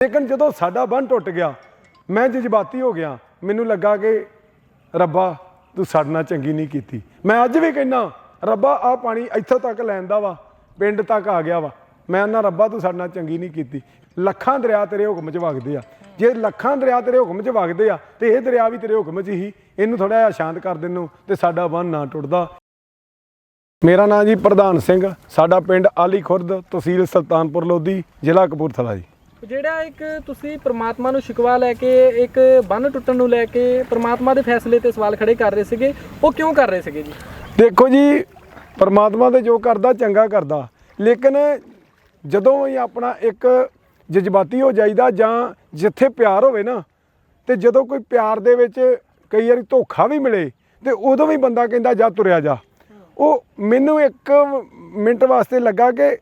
ਲੇਕਿਨ ਜਦੋਂ ਸਾਡਾ ਬੰਨ ਟੁੱਟ ਗਿਆ, ਮੈਂ ਜਜ਼ਬਾਤੀ ਹੋ ਗਿਆ। ਮੈਨੂੰ ਲੱਗਾ ਕਿ ਰੱਬਾ, ਤੂੰ ਸਾਡੇ ਨਾਲ ਚੰਗੀ ਨਹੀਂ ਕੀਤੀ। ਮੈਂ ਅੱਜ ਵੀ ਕਹਿੰਦਾ, ਰੱਬਾ ਆ ਪਾਣੀ ਇੱਥੋਂ ਤੱਕ ਲੈਂਦਾ ਵਾ, ਪਿੰਡ ਤੱਕ ਆ ਗਿਆ ਵਾ। ਮੈਂ ਨਾ ਰੱਬਾ, ਤੂੰ ਸਾਡੇ ਨਾਲ ਚੰਗੀ ਨਹੀਂ ਕੀਤੀ। ਲੱਖਾਂ ਦਰਿਆ ਤੇਰੇ ਹੁਕਮ 'ਚ ਵਗਦੇ ਆ। ਜੇ ਲੱਖਾਂ ਦਰਿਆ ਤੇਰੇ ਹੁਕਮ 'ਚ ਵਗਦੇ ਆ, ਤੇ ਇਹ ਦਰਿਆ ਵੀ ਤੇਰੇ ਹੁਕਮ 'ਚ ਹੀ, ਇਹਨੂੰ ਥੋੜਾ ਜਿਹਾ ਸ਼ਾਂਤ ਕਰ ਦੇਣ ਨੂੰ ਤੇ ਸਾਡਾ ਬੰਨ ਨਾ ਟੁੱਟਦਾ। ਮੇਰਾ ਨਾਮ ਜੀ ਪ੍ਰਧਾਨ ਸਿੰਘ, ਸਾਡਾ ਪਿੰਡ ਆਲੀ ਖੁਰਦ ਤਹਿਸੀਲ ਸੁਲਤਾਨਪੁਰ ਲੋਧੀ, ਜ਼ਿਲ੍ਹਾ ਕਪੂਰਥਲਾ ਜੀ। ਜਿਹੜਾ ਇੱਕ ਤੁਸੀਂ ਪ੍ਰਮਾਤਮਾ ਨੂੰ ਸ਼ਿਕਵਾ ਲੈ ਕੇ, ਇੱਕ ਬੰਨ ਟੁੱਟਣ ਨੂੰ ਲੈ ਕੇ ਪ੍ਰਮਾਤਮਾ ਦੇ ਫੈਸਲੇ ਤੇ ਸਵਾਲ ਖੜੇ ਕਰ ਰਹੇ ਸੀਗੇ, ਉਹ ਕਿਉਂ ਕਰ ਰਹੇ ਸੀਗੇ ਜੀ? ਦੇਖੋ ਜੀ, ਪਰਮਾਤਮਾ ਤੇ ਜੋ ਕਰਦਾ, ਚੰਗਾ ਕਰਦਾ। ਲੇਕਿਨ ਜਦੋਂ ਹੀ ਆਪਣਾ ਇੱਕ ਜਜ਼ਬਾਤੀ ਹੋ ਜਾਈਦਾ ਜਾਂ ਜਿੱਥੇ ਪਿਆਰ ਹੋਵੇ ਨਾ, ਤੇ ਜਦੋਂ ਕੋਈ ਪਿਆਰ ਦੇ ਵਿੱਚ ਕਈ ਵਾਰੀ ਧੋਖਾ ਵੀ ਮਿਲੇ, ਤੇ ਉਦੋਂ ਵੀ ਬੰਦਾ ਕਹਿੰਦਾ, ਜਾ ਤੁਰਿਆ ਜਾ। ਉਹ ਮੈਨੂੰ ਇੱਕ ਮਿੰਟ ਵਾਸਤੇ ਲੱਗਾ ਕਿ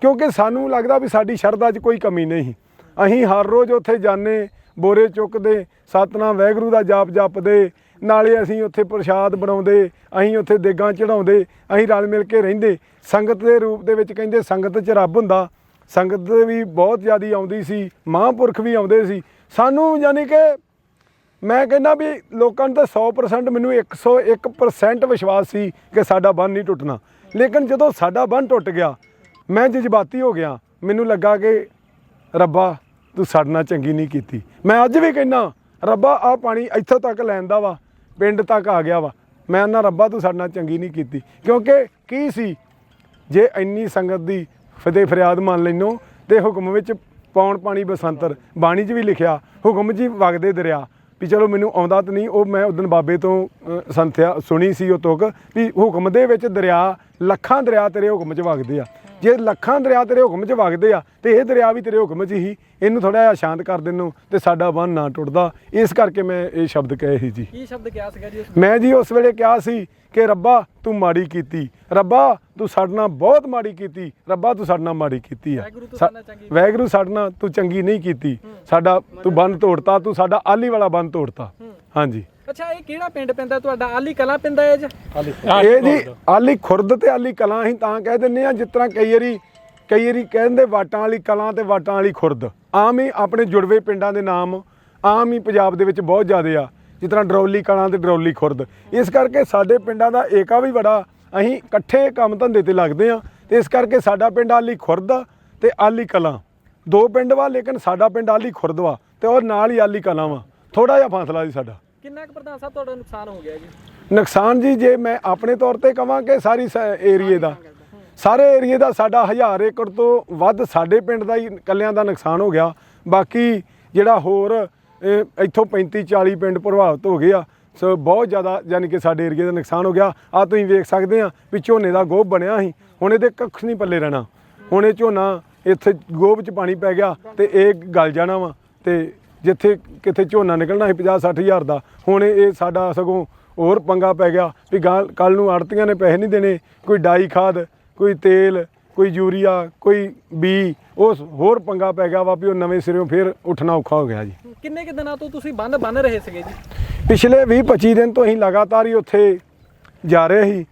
ਕਿਉਂਕਿ ਸਾਨੂੰ ਲੱਗਦਾ ਵੀ ਸਾਡੀ ਸ਼ਰਧਾ 'ਚ ਕੋਈ ਕਮੀ ਨਹੀਂ। ਅਸੀਂ ਹਰ ਰੋਜ਼ ਉੱਥੇ ਜਾਂਦੇ, ਬੋਰੇ ਚੁੱਕਦੇ, ਸਤਨਾਮ ਵੈਗਰੂ ਦਾ ਜਾਪ ਜਪਦੇ, ਨਾਲੇ ਅਸੀਂ ਉੱਥੇ ਪ੍ਰਸ਼ਾਦ ਬਣਾਉਂਦੇ, ਅਸੀਂ ਉੱਥੇ ਦੇਗਾਂ ਚੜਾਉਂਦੇ ਅਸੀਂ ਰਲ ਮਿਲ ਕੇ ਰਹਿੰਦੇ। ਸੰਗਤ ਦੇ ਰੂਪ ਦੇ ਵਿੱਚ ਕਹਿੰਦੇ ਸੰਗਤ 'ਚ ਰੱਬ ਹੁੰਦਾ। ਸੰਗਤ ਵੀ ਬਹੁਤ ਜ਼ਿਆਦੀ ਆਉਂਦੀ ਸੀ, ਮਹਾਂਪੁਰਖ ਵੀ ਆਉਂਦੇ ਸੀ। ਸਾਨੂੰ ਯਾਨੀ ਕਿ ਮੈਂ ਕਹਿੰਦਾ ਵੀ ਲੋਕਾਂ ਨੂੰ ਤਾਂ 100% ਮੈਨੂੰ 101% ਵਿਸ਼ਵਾਸ ਸੀ ਕਿ ਸਾਡਾ ਬੰਨ ਨਹੀਂ ਟੁੱਟਣਾ। ਲੇਕਿਨ ਜਦੋਂ ਸਾਡਾ ਬੰਨ ਟੁੱਟ ਗਿਆ ਮੈਂ ਜਜ਼ਬਾਤੀ ਹੋ ਗਿਆ। ਮੈਨੂੰ ਲੱਗਾ ਕਿ ਰੱਬਾ, ਤੂੰ ਸਾਡੇ ਨਾਲ ਚੰਗੀ ਨਹੀਂ ਕੀਤੀ। ਮੈਂ ਅੱਜ ਵੀ ਕਹਿੰਦਾ, ਰੱਬਾ ਆ ਪਾਣੀ ਇੱਥੋਂ ਤੱਕ ਲੈਂਦਾ ਵਾ, ਪਿੰਡ ਤੱਕ ਆ ਗਿਆ ਵਾ। ਮੈਂ ਨਾ ਰੱਬਾ, ਤੂੰ ਸਾਡੇ ਨਾਲ ਚੰਗੀ ਨਹੀਂ ਕੀਤੀ। ਕਿਉਂਕਿ ਕੀ ਸੀ? ਜੇ ਇੰਨੀ ਸੰਗਤ ਦੀ ਫਤਿਹ ਫਰਿਆਦ ਮੰਨ ਲੈਨੋ, ਤੇ ਹੁਕਮ ਵਿੱਚ ਪੌਣ ਪਾਣੀ ਬਸੰਤਰ ਬਾਣੀ 'ਚ ਵੀ ਲਿਖਿਆ, ਹੁਕਮ ਜੀ ਵਗਦੇ ਦਰਿਆ। ਵੀ ਚਲੋ, ਮੈਨੂੰ ਆਉਂਦਾ ਤਾਂ ਨਹੀਂ, ਉਹ ਮੈਂ ਉਦੋਂ ਬਾਬੇ ਤੋਂ ਸੰਥਿਆ ਸੁਣੀ ਸੀ ਉਹ ਤੁਕ ਵੀ ਹੁਕਮ ਦੇ ਵਿੱਚ ਦਰਿਆ, ਲੱਖਾਂ ਦਰਿਆ ਤੇਰੇ ਹੁਕਮ 'ਚ ਵਗਦੇ ਆ। ਜੇ ਲੱਖਾਂ ਦਰਿਆ ਤੇਰੇ ਹੁਕਮ 'ਚ ਵਗਦੇ ਆ ਤੇ ਇਹ ਦਰਿਆ ਵੀ ਤੇਰੇ ਹੁਕਮ 'ਚ ਹੀ ਇਹਨੂੰ ਥੋੜਾ ਜਿਹਾ ਸ਼ਾਂਤ ਕਰ ਦੇਣ ਨੂੰ ਤੇ ਸਾਡਾ ਬੰਨ ਨਾ ਟੁੱਟਦਾ। ਇਸ ਕਰਕੇ ਮੈਂ ਇਹ ਸ਼ਬਦ ਕਹੇ ਸੀ ਜੀ। ਕੀ ਸ਼ਬਦ ਕਿਹਾ ਸੀਗਾ ਜੀ ਮੈਂ ਜੀ ਉਸ ਵੇਲੇ ਕਿਹਾ ਸੀ ਕਿ ਰੱਬਾ ਤੂੰ ਮਾੜੀ ਕੀਤੀ ਰੱਬਾ ਤੂੰ ਸਾਡੇ ਨਾਲ ਬਹੁਤ ਮਾੜੀ ਕੀਤੀ ਰੱਬਾ ਤੂੰ ਸਾਡੇ ਨਾਲ ਮਾੜੀ ਕੀਤੀ ਆ। ਵਾਹਿਗੁਰੂ ਸਾਡੇ ਨਾਲ ਤੂੰ ਚੰਗੀ ਨਹੀਂ ਕੀਤੀ। ਸਾਡਾ ਤੂੰ ਬੰਨ ਤੋੜਤਾ ਤੂੰ ਸਾਡਾ ਆਲੀ ਵਾਲਾ ਬੰਨ ਤੋੜਤਾ। ਹਾਂਜੀ। ਅੱਛਾ ਇਹ ਕਿਹੜਾ ਪਿੰਡ ਪੈਂਦਾ? ਤੁਹਾਡਾ ਆਲੀ ਕਲਾਂ ਪੈਂਦਾ ਹੈ ਜੀ? ਇਹ ਜੀ ਆਲੀ ਖੁਰਦ ਤੇ ਆਲੀ ਕਲਾਂ ਅਸੀਂ ਤਾਂ ਕਹਿ ਦਿੰਨੇ ਆ ਜਿਸ ਤਰ੍ਹਾਂ ਕਈ ਵਾਰੀ ਕਈ ਵਾਰੀ ਕਹਿੰਦੇ ਵਾਟਾਂ ਵਾਲੀ ਕਲਾਂ ਤੇ ਵਾਟਾਂ ਵਾਲੀ ਖੁਰਦ। ਆਮ ਹੀ ਆਪਣੇ ਜੁੜਵੇ ਪਿੰਡਾਂ ਦੇ ਨਾਮ ਆਮ ਹੀ ਪੰਜਾਬ ਦੇ ਵਿੱਚ ਬਹੁਤ ਜ਼ਿਆਦੇ ਆ ਜਿਸ ਤਰ੍ਹਾਂ ਡਰੌਲੀ ਕਲਾਂ ਤੇ ਡਰੌਲੀ ਖੁਰਦ। ਇਸ ਕਰਕੇ ਸਾਡੇ ਪਿੰਡਾਂ ਦਾ ਏਕਾ ਵੀ ਬੜਾ ਅਸੀਂ ਇਕੱਠੇ ਕੰਮ ਧੰਦੇ ਤੇ ਲੱਗਦੇ ਆ ਤੇ ਇਸ ਕਰਕੇ ਸਾਡਾ ਪਿੰਡ ਆਲੀ ਖੁਰਦ ਆ ਤੇ ਆਲੀ ਕਲਾਂ। ਦੋ ਪਿੰਡ ਵਾ ਲੇਕਿਨ ਸਾਡਾ ਪਿੰਡ ਆਲੀ ਖੁਰਦ ਵਾ ਤੇ ਉਹ ਨਾਲ ਹੀ ਆਲੀ ਕਲਾਂ ਵਾ। ਥੋੜਾ ਜਿਹਾ ਫਾਸਲਾ ਜੀ ਸਾਡਾ। ਕਿੰਨਾ ਕੁ ਪ੍ਰਧਾਨ ਸਾਹਿਬ, ਤੁਹਾਡਾ ਨੁਕਸਾਨ ਹੋ ਗਿਆ ਜੀ? ਨੁਕਸਾਨ ਜੀ, ਜੇ ਮੈਂ ਆਪਣੇ ਤੌਰ ਤੇ ਕਹਾਂ ਕਿ ਸਾਰੀ ਏਰੀਏ ਦਾ। ਸਾਰੇ ਏਰੀਏ ਦਾ ਸਾਡਾ 1000 ਏਕੜ ਤੋਂ ਵੱਧ ਸਾਡੇ ਪਿੰਡ ਦਾ ਹੀ ਕੱਲਿਆਂ ਦਾ ਨੁਕਸਾਨ ਹੋ ਗਿਆ। ਬਾਕੀ ਜਿਹੜਾ ਹੋਰ ਇੱਥੋਂ 35 40 ਪਿੰਡ ਪ੍ਰਭਾਵਿਤ ਹੋ ਗਏ ਆ, ਸੋ ਬਹੁਤ ਜ਼ਿਆਦਾ ਯਾਨੀ ਕਿ ਸਾਡੇ ਏਰੀਏ ਦਾ ਨੁਕਸਾਨ ਹੋ ਗਿਆ। ਆ ਤੁਸੀਂ ਵੇਖ ਸਕਦੇ ਆ ਵੀ ਝੋਨੇ ਦਾ ਗੋਭ ਬਣਿਆ ਸੀ। ਹੁਣ ਇਹਦੇ ਕੱਖ ਨਹੀਂ ਪੱਲੇ ਰਹਿਣਾ। ਹੁਣ ਇਹ ਝੋਨਾ ਇੱਥੇ ਗੋਬ 'ਚ ਪਾਣੀ ਪੈ ਗਿਆ ਤੇ ਇਹ ਗਲ ਜਾਣਾ ਵਾ ਤੇ ਜਿੱਥੇ ਕਿਤੇ ਝੋਨਾ ਨਿਕਲਣਾ ਸੀ 50 60 ਹਜ਼ਾਰ ਦਾ ਹੁਣ ਇਹ ਸਾਡਾ ਸਗੋਂ ਹੋਰ ਪੰਗਾ ਪੈ ਗਿਆ ਵੀ ਕੱਲ ਨੂੰ ਆੜਤੀਆਂ ਨੇ ਪੈਸੇ ਨਹੀਂ ਦੇਣੇ ਕੋਈ ਡਾਈ ਖਾਦ ਕੋਈ ਤੇਲ ਕੋਈ ਯੂਰੀਆ ਕੋਈ ਬੀ ਉਸ ਹੋਰ ਪੰਗਾ ਪੈ ਗਿਆ ਵਾ ਵੀ ਉਹ ਨਵੇਂ ਸਿਰਿਓਂ ਫਿਰ ਉੱਠਣਾ ਔਖਾ ਹੋ ਗਿਆ ਜੀ। ਕਿੰਨੇ ਕਿ ਦਿਨਾਂ ਤੋਂ ਤੁਸੀਂ ਬੰਨ ਬੰਨ ਰਹੇ ਸੀਗੇ ਜੀ? ਪਿਛਲੇ 20 25 ਦਿਨ ਤੋਂ ਅਸੀਂ ਲਗਾਤਾਰ ਹੀ ਉੱਥੇ ਜਾ ਰਹੇ ਸੀ।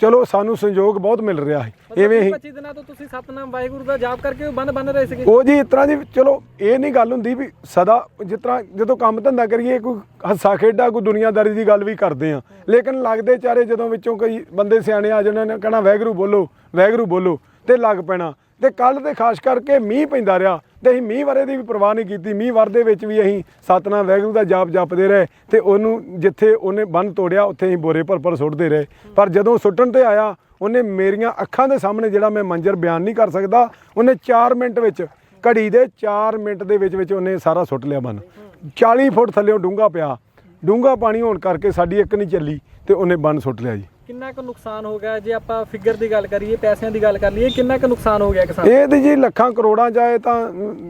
ਚਲੋ ਸਾਨੂੰ ਸੰਯੋਗ ਬਹੁਤ ਮਿਲ ਰਿਹਾ ਹੈ। ਐਵੇਂ ਹੀ। 25 ਦਿਨਾਂ ਤੋਂ ਤੁਸੀਂ ਸਤਨਾਮ ਵਾਹਿਗੁਰੂ ਦਾ ਜਾਪ ਕਰਕੇ ਉਹ ਬੰਨ ਰਹੇ ਸੀਗੇ। ਉਹ ਜੀ ਇਸ ਤਰ੍ਹਾਂ ਦੀ ਚਲੋ ਇਹ ਨਹੀਂ ਗੱਲ ਹੁੰਦੀ ਵੀ ਸਦਾ ਜਿਸ ਤਰ੍ਹਾਂ ਜਦੋਂ ਕੰਮ ਧੰਦਾ ਕਰੀਏ ਕੋਈ ਹੱਸਾ ਖੇਡਾ ਕੋਈ ਦੁਨੀਆਦਾਰੀ ਦੀ ਗੱਲ ਵੀ ਕਰਦੇ ਆ ਲੇਕਿਨ ਲੱਗਦੇ ਚਾਰੇ ਜਦੋਂ ਵਿੱਚੋਂ ਕੋਈ ਬੰਦੇ ਸਿਆਣੇ ਆ ਜਾਣਾ ਨੇ ਕਹਿਣਾ ਵੈਗਰੂ ਬੋਲੋ ਵੈਗਰੂ ਬੋਲੋ ਤੇ ਲੱਗ ਪੈਣਾ। ਤੇ ਕੱਲ ਤੇ ਖਾਸ ਕਰਕੇ ਮੀਂਹ ਪੈਂਦਾ ਰਿਹਾ। ਤੇ ਅਸੀਂ ਮੀਂਹ ਵਰੇ ਦੀ ਵੀ ਪਰਵਾਹ ਨਹੀਂ ਕੀਤੀ। ਮੀਂਹ ਵਰ ਦੇ ਵਿੱਚ ਵੀ ਅਸੀਂ ਸਤਨਾਮ ਵੈਗਰੂ ਦਾ ਜਾਪ ਜਪਦੇ ਰਹੇ ਤੇ ਉਹਨੂੰ ਜਿੱਥੇ ਉਹਨੇ ਬੰਨ ਤੋੜਿਆ, ਉੱਥੇ ਅਸੀਂ ਬੋਰੇ ਭਰ ਭਰ ਸੁੱਟਦੇ ਰਹੇ। ਪਰ ਜਦੋਂ ਸੁੱਟਣ ਤੇ ਆਇਆ, ਉਹਨੇ ਮੇਰੀਆਂ ਅੱਖਾਂ ਦੇ ਸਾਹਮਣੇ ਜਿਹੜਾ ਮੈਂ ਮੰਜ਼ਰ ਬਿਆਨ ਨਹੀਂ ਕਰ ਸਕਦਾ, ਉਹਨੇ 4 ਮਿੰਟ ਵਿੱਚ, ਘੜੀ ਦੇ 4 ਮਿੰਟ ਦੇ ਵਿੱਚ ਵਿੱਚ ਉਹਨੇ ਸਾਰਾ ਸੁੱਟ ਲਿਆ ਬੰਨ। 40 ਫੁੱਟ ਥੱਲੇੋਂ ਡੂੰਘਾ ਪਿਆ। ਡੂੰਘਾ ਪਾਣੀ ਹੋਣ ਕਰਕੇ ਸਾਡੀ ਇੱਕ ਨਹੀਂ ਚੱਲੀ ਤੇ ਉਹਨੇ ਬੰਨ ਸੁੱਟ ਲਿਆ ਜੀ। ਕਿੰਨਾ ਕੁ ਨੁਕਸਾਨ ਹੋ ਗਿਆ? ਜੇ ਆਪਾਂ ਫਿਗਰ ਦੀ ਗੱਲ ਕਰੀਏ, ਪੈਸਿਆਂ ਦੀ ਗੱਲ ਕਰ ਲਈਏ, ਕਿੰਨਾ ਕੁ ਨੁਕਸਾਨ ਹੋ ਗਿਆ ਕਿਸਾਨ? ਇਹ ਤੇ ਜੀ ਲੱਖਾਂ ਕਰੋੜਾਂ ਜਾਏ ਤਾਂ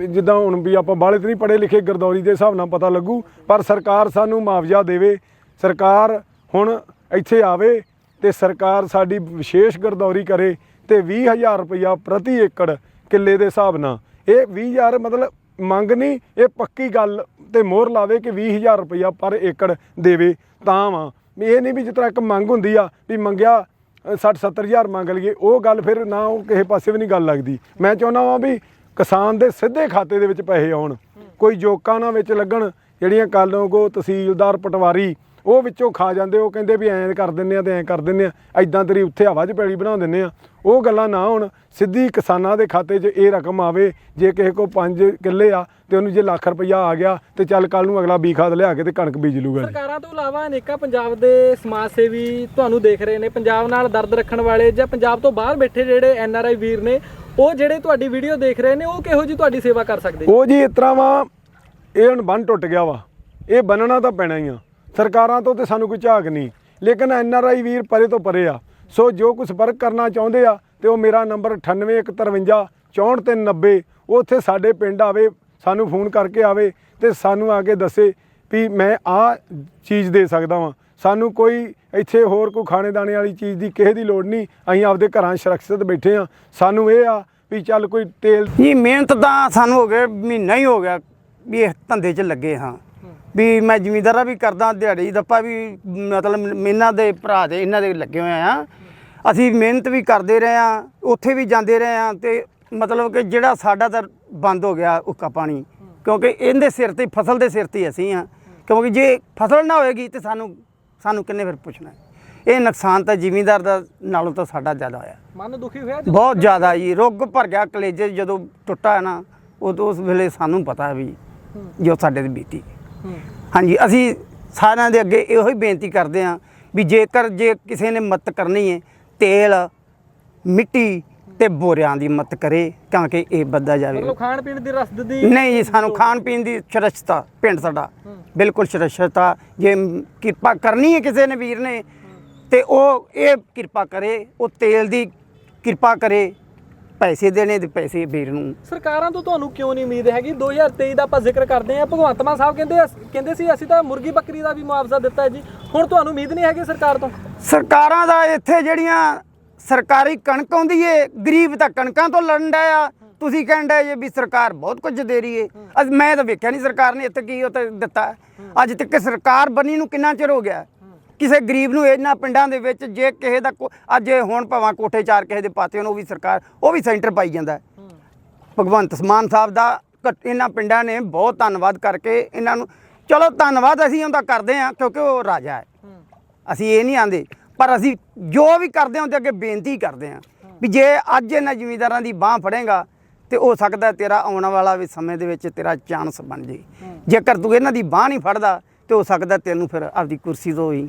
ਜਿੱਦਾਂ ਹੁਣ ਵੀ ਆਪਾਂ ਬਾਲੇ ਤੇ ਨਹੀਂ ਪੜੇ ਲਿਖੇ, ਗਰਦੌਰੀ ਦੇ ਹਿਸਾਬ ਨਾਲ ਪਤਾ ਲੱਗੂ, ਪਰ ਸਰਕਾਰ ਸਾਨੂੰ ਮੁਆਵਜ਼ਾ ਦੇਵੇ। ਸਰਕਾਰ ਹੁਣ ਇੱਥੇ ਆਵੇ ਤੇ ਸਰਕਾਰ ਸਾਡੀ ਵਿਸ਼ੇਸ਼ ਗਰਦੌਰੀ ਕਰੇ ਤੇ 20000 ਰੁਪਇਆ ਪ੍ਰਤੀ ਏਕੜ ਕਿੱਲੇ ਦੇ ਹਿਸਾਬ ਨਾਲ। ਇਹ 20000 ਮਤਲਬ ਮੰਗ ਨਹੀਂ, ਇਹ ਪੱਕੀ ਗੱਲ ਤੇ ਮੋਹਰ ਲਾਵੇ ਕਿ 20000 ਰੁਪਇਆ ਪਰ ਏਕੜ ਦੇਵੇ, ਤਾਂ ਵਾ। ਇਹ ਨਹੀਂ ਵੀ ਜਿਸ ਤਰ੍ਹਾਂ ਇੱਕ ਮੰਗ ਹੁੰਦੀ ਆ ਵੀ ਮੰਗਿਆ 60 70000 ਮੰਗ ਲਈਏ, ਉਹ ਗੱਲ ਫਿਰ ਨਾ ਉਹ ਕਿਸੇ ਪਾਸੇ ਵੀ ਨਹੀਂ ਗੱਲ ਲੱਗਦੀ। ਮੈਂ ਚਾਹੁੰਦਾ ਵਾਂ ਵੀ ਕਿਸਾਨ ਦੇ ਸਿੱਧੇ ਖਾਤੇ ਦੇ ਵਿੱਚ ਪੈਸੇ ਆਉਣ, ਕੋਈ ਜੋਕਾਂ ਨਾ ਵਿੱਚ ਲੱਗਣ, ਜਿਹੜੀਆਂ ਕੱਲ ਨੂੰ ਕੋ ਤਹਿਸੀਲਦਾਰ ਪਟਵਾਰੀ ਉਹ ਵਿੱਚੋਂ ਖਾ ਜਾਂਦੇ ਉਹ ਕਹਿੰਦੇ ਵੀ ਐਂ ਕਰ ਦਿੰਨੇ ਆ ਤੇ ਐਂ ਕਰ ਦਿੰਨੇ ਆ। ਐਦਾਂ ਤੇਰੀ ਉੱਥੇ ਹਵਾ 'ਚ ਪੈਲੀ ਬਣਾ ਦਿੰਨੇ ਆ। ਉਹ ਗੱਲਾਂ ਨਾ ਹੋਣ ਸਿੱਧੀ ਕਿਸਾਨਾਂ ਦੇ ਖਾਤੇ 'ਚ ਇਹ ਰਕਮ ਆਵੇ ਜੇ ਕਿਸੇ ਕੋ 5 ਕਿੱਲੇ ਆ ਤੇ ਉਹਨੂੰ ਜੇ ਲੱਖ ਰੁਪਈਆ ਆ ਗਿਆ ਤੇ ਚੱਲ ਕੱਲ ਨੂੰ ਅਗਲਾ ਬੀ ਖਾਦ ਲਿਆ ਕੇ ਤੇ ਕਣਕ ਬੀਜ ਲੂਗਾ। ਸਰਕਾਰਾਂ ਤੋਂ ਇਲਾਵਾ ਅਨੇਕਾਂ ਪੰਜਾਬ ਦੇ ਸਮਾਜ ਸੇਵੀ ਤੁਹਾਨੂੰ ਦੇਖ ਰਹੇ ਨੇ ਪੰਜਾਬ ਨਾਲ ਦਰਦ ਰੱਖਣ ਵਾਲੇ ਜਾਂ ਪੰਜਾਬ ਤੋਂ ਬਾਹਰ ਬੈਠੇ ਜਿਹੜੇ ਐਨ ਆਰ ਆਈ ਵੀਰ ਨੇ ਉਹ ਜਿਹੜੇ ਤੁਹਾਡੀ ਵੀਡੀਓ ਦੇਖ ਰਹੇ ਨੇ ਉਹ ਕਿਹੋ ਜੀ ਤੁਹਾਡੀ ਸੇਵਾ ਕਰ ਸਕਦੇ? ਉਹ ਜੀ ਇਸ ਤਰ੍ਹਾਂ ਵਾ ਇਹ ਹੁਣ ਬੰਨ ਟੁੱਟ ਗਿਆ ਵਾ। ਇਹ ਬੰਨਣਾ ਤਾਂ ਪੈਣਾ ਹੀ ਆ। ਸਰਕਾਰਾਂ ਤੋਂ ਤੇ ਸਾਨੂੰ ਕੋਈ ਝਾਕ ਨਹੀਂ। ਲੇਕਿਨ ਐਨ ਆਰ ਆਈ ਵੀਰ ਪਰੇ ਤੋਂ ਪਰੇ ਆ। ਸੋ ਜੋ ਕੁਝ ਸੰਪਰਕ ਕਰਨਾ ਚਾਹੁੰਦੇ ਆ, ਤੇ ਉਹ ਮੇਰਾ ਨੰਬਰ 9853 64390 ਉੱਥੇ ਸਾਡੇ ਪਿੰਡ ਆਵੇ, ਸਾਨੂੰ ਫੋਨ ਕਰਕੇ ਆਵੇ ਤੇ ਸਾਨੂੰ ਆ ਕੇ ਦੱਸੇ ਵੀ ਮੈਂ ਆ ਚੀਜ਼ ਦੇ ਸਕਦਾ ਵਾਂ। ਸਾਨੂੰ ਕੋਈ ਇੱਥੇ ਹੋਰ ਕੋਈ ਖਾਣੇ ਦਾਣੇ ਵਾਲੀ ਚੀਜ਼ ਦੀ ਕਿਸੇ ਦੀ ਲੋੜ ਨਹੀਂ। ਅਸੀਂ ਆਪਦੇ ਘਰਾਂ ਸੁਰੱਖਿਅਤ ਬੈਠੇ ਆ। ਸਾਨੂੰ ਇਹ ਆ ਵੀ ਚੱਲ ਕੋਈ ਤੇਲ ਜੀ ਮਿਹਨਤ ਤਾਂ ਸਾਨੂੰ ਹੋ ਗਿਆ ਮਹੀਨਾ ਹੀ ਹੋ ਗਿਆ ਵੀ ਇਹ ਧੰਦੇ 'ਚ ਲੱਗੇ ਹਾਂ। ਵੀ ਮੈਂ ਜ਼ਿਮੀਂਦਾਰਾ ਵੀ ਕਰਦਾ ਦਿਹਾੜੀ ਦੱਪਾ ਵੀ ਮਤਲਬ ਇਹਨਾਂ ਦੇ ਭਰਾ ਦੇ ਇਹਨਾਂ ਦੇ ਲੱਗੇ ਹੋਏ ਆ। ਅਸੀਂ ਮਿਹਨਤ ਵੀ ਕਰਦੇ ਰਹੇ ਆ ਉੱਥੇ ਵੀ ਜਾਂਦੇ ਰਹੇ ਆ ਤੇ ਮਤਲਬ ਕਿ ਜਿਹੜਾ ਸਾਡਾ ਤਾਂ ਬੰਦ ਹੋ ਗਿਆ ਉੱਕਾ ਪਾਣੀ ਕਿਉਂਕਿ ਇਹਦੇ ਸਿਰ ਤੇ ਫਸਲ ਦੇ ਸਿਰ ਤੇ ਅਸੀਂ ਆ। ਕਿਉਂਕਿ ਜੇ ਫਸਲ ਨਾ ਹੋਏਗੀ ਤੇ ਸਾਨੂੰ ਸਾਨੂੰ ਕਿੰਨੇ ਫਿਰ ਪੁੱਛਣਾ। ਇਹ ਨੁਕਸਾਨ ਤਾਂ ਜ਼ਿਮੀਂਦਾਰ ਦਾ ਨਾਲੋਂ ਤਾਂ ਸਾਡਾ ਜ਼ਿਆਦਾ ਹੋਇਆ। ਮਨ ਦੁਖੀ ਹੋਇਆ ਬਹੁਤ ਜ਼ਿਆਦਾ ਜੀ। ਰੁੱਗ ਭਰ ਗਿਆ ਕਲੇਜੇ ਜਦੋਂ ਟੁੱਟਾ ਨਾ ਉਦੋਂ ਉਸ ਵੇਲੇ ਸਾਨੂੰ ਪਤਾ ਵੀ ਜੋ ਸਾਡੇ ਤੇ ਬੀਤੀ। ਹਾਂਜੀ ਅਸੀਂ ਸਾਰਿਆਂ ਦੇ ਅੱਗੇ ਇਹੋ ਹੀ ਬੇਨਤੀ ਕਰਦੇ ਹਾਂ ਵੀ ਜੇਕਰ ਜੇ ਕਿਸੇ ਨੇ ਮਦਦ ਕਰਨੀ ਹੈ ਤੇਲ ਮਿੱਟੀ ਤੇ ਬੋਰਿਆਂ ਦੀ ਮਦਦ ਕਰੇ ਕਿਉਂਕਿ ਇਹ ਵੱਧਦਾ ਜਾਵੇ। ਮਤਲਬ ਖਾਣ ਪੀਣ ਦੀ ਰਸਦ ਦੀ ਨਹੀਂ ਜੀ ਸਾਨੂੰ ਖਾਣ ਪੀਣ ਦੀ ਸੁਰੱਖਿਅਤਾ ਪਿੰਡ ਸਾਡਾ ਬਿਲਕੁਲ ਸੁਰੱਖਿਅਤਾ ਜੇ ਕਿਰਪਾ ਕਰਨੀ ਹੈ ਕਿਸੇ ਨੇ ਵੀਰ ਨੇ ਤੇ ਉਹ ਇਹ ਕਿਰਪਾ ਕਰੇ ਉਹ ਤੇਲ ਦੀ ਕਿਰਪਾ ਕਰੇ ਪੈਸੇ ਦੇਣੇ ਤੇ ਪੈਸੇ ਵੀਰ ਨੂੰ। ਸਰਕਾਰਾਂ ਤੋਂ ਤੁਹਾਨੂੰ ਕਿਉਂ ਨਹੀਂ ਉਮੀਦ ਹੈਗੀ? 2023 ਦਾ ਆਪਾਂ ਜ਼ਿਕਰ ਕਰਦੇ ਹਾਂ। ਭਗਵੰਤ ਮਾਨ ਸਾਹਿਬ ਕਹਿੰਦੇ ਕਹਿੰਦੇ ਸੀ ਅਸੀਂ ਤਾਂ ਮੁਰਗੀ ਬੱਕਰੀ ਦਾ ਵੀ ਮੁਆਵਜ਼ਾ ਦਿੱਤਾ ਹੈ ਜੀ। ਹੁਣ ਤੁਹਾਨੂੰ ਉਮੀਦ ਨਹੀਂ ਹੈਗੀ ਸਰਕਾਰ ਤੋਂ? ਸਰਕਾਰਾਂ ਦਾ ਇੱਥੇ ਜਿਹੜੀਆਂ ਸਰਕਾਰੀ ਕਣਕ ਆਉਂਦੀ ਏ ਗਰੀਬ ਤਾਂ ਕਣਕਾਂ ਤੋਂ ਲੜਨ ਡਿਆ ਆ। ਤੁਸੀਂ ਕਹਿਣ ਡਏ ਜੇ ਵੀ ਸਰਕਾਰ ਬਹੁਤ ਕੁਝ ਦੇ ਰਹੀ ਏ। ਅੱਜ ਮੈਂ ਤਾਂ ਵੇਖਿਆ ਨਹੀਂ ਸਰਕਾਰ ਨੇ ਇੱਥੇ ਕੀ ਉਹ ਤੇ ਦਿੱਤਾ। ਅੱਜ ਤੱਕ ਸਰਕਾਰ ਬਣੀ ਨੂੰ ਕਿੰਨਾ ਚਿਰ ਹੋ ਗਿਆ? ਕਿਸੇ ਗਰੀਬ ਨੂੰ ਇਹਨਾਂ ਪਿੰਡਾਂ ਦੇ ਵਿੱਚ ਜੇ ਕਿਸੇ ਦਾ ਕੋ- ਅੱਜ ਇਹ ਹੁਣ ਭਾਵੇਂ ਕੋਠੇ ਚਾਰ ਕਿਸੇ ਦੇ ਪਾਤੇ ਹੋਣ ਉਹ ਵੀ ਸਰਕਾਰ ਉਹ ਵੀ ਸੈਂਟਰ ਪਾਈ ਜਾਂਦਾ ਹੈ। ਭਗਵੰਤ ਮਾਨ ਸਾਹਿਬ ਦਾ ਘੱਟ- ਇਹਨਾਂ ਪਿੰਡਾਂ ਨੇ ਬਹੁਤ ਧੰਨਵਾਦ ਕਰਕੇ ਇਹਨਾਂ ਨੂੰ ਚਲੋ ਧੰਨਵਾਦ ਅਸੀਂ ਉਹਦਾ ਕਰਦੇ ਹਾਂ ਕਿਉਂਕਿ ਉਹ ਰਾਜਾ ਹੈ। ਅਸੀਂ ਇਹ ਨਹੀਂ ਆਂਦੇ ਪਰ ਅਸੀਂ ਜੋ ਵੀ ਕਰਦੇ ਹਾਂ ਉਹਦੇ ਅੱਗੇ ਬੇਨਤੀ ਕਰਦੇ ਹਾਂ ਵੀ ਜੇ ਅੱਜ ਇਹਨਾਂ ਜ਼ਿਮੀਂਦਾਰਾਂ ਦੀ ਬਾਹ ਫੜੇਗਾ ਤੇ ਹੋ ਸਕਦਾ ਤੇਰਾ ਆਉਣ ਵਾਲਾ ਵੀ ਸਮੇਂ ਦੇ ਵਿੱਚ ਤੇਰਾ ਚਾਂਸ ਬਣ ਜੇ ਜੇਕਰ ਤੂੰ ਇਹਨਾਂ ਦੀ ਬਾਹ ਨਹੀਂ ਫੜਦਾ ਤੇ ਹੋ ਸਕਦਾ ਤੈਨੂੰ ਫਿਰ ਆਪਦੀ ਕੁਰਸੀ ਤੋਂ ਹੀ